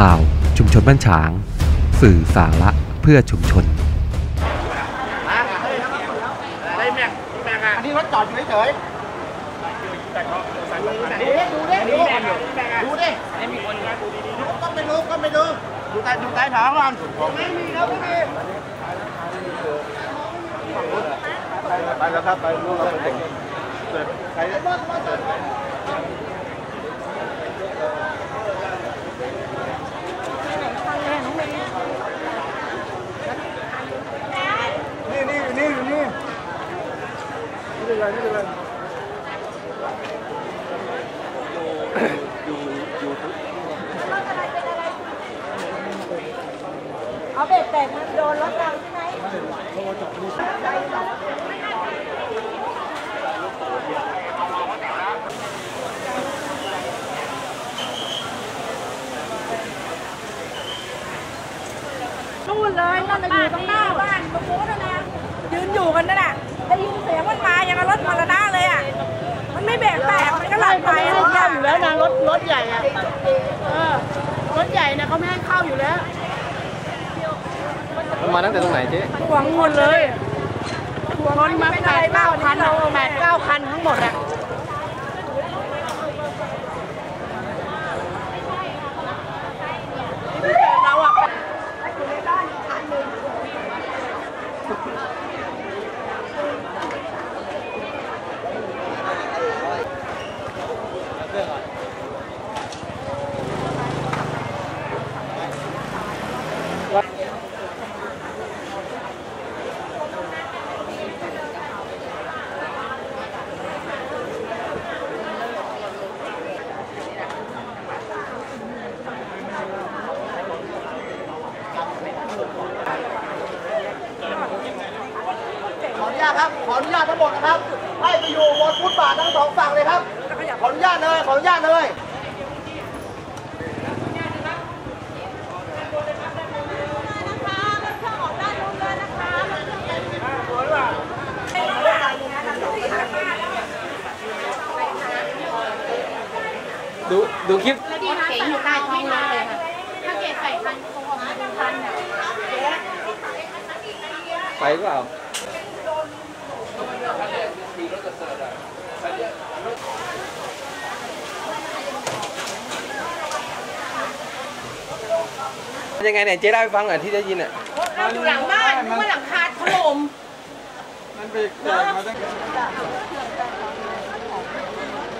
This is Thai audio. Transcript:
ข่าว ชุมชนบ้านฉาง สื่อสาระเพื่อชุมชน อันนี้รถจอดอยู่เฉยๆดูดิดูดิดูดิดูก็ไม่ดูก็ไม่ดูดูใต้ดูใต้ท้องก่อนไม่มีครับไม่มีไปแล้วครับไปนู่นเราไปถึงเกิดใครนี่นี่นี่นี่ นี่เป็นไรนี่เป็นไรเอาเบรกแตกมันโดนรถเราใช่ไหมนู่นเลยนั่นอยู่ตรงหน้า ไมันก็หลับไปอะเข้าอยู่แล้วนะรถรถใหญ่อะเออรถใหญ่นะเขาไม่ให้เข้าอยู่แล้วมาตั้งแต่ตรงไหนเจ๊หวังหมดเลยรถมาแปดเก้าพันแปดเก้าพันทั้งหมดอะ ขออนุญาตครับ ขออนุญาตทั้งหมดนะครับ ให้ไปอยู่บนฟุตบาททั้งสองฝั่งเลยครับ ขออนุญาตเลย ขออนุญาตเลย ดูดูคลิปแล้วดีนะเก๋อยู่ใต้ท้องรถเลยค่ะถ้าเก๋ใส่คันคงออกมาดูคันอะไปเปล่ายังไงเนี่ยเจ๊เล่าให้ฟังหน่อยที่ได้ยินอะเราอยู่หลังบ้านนึกว่าหลังคาถล่มเ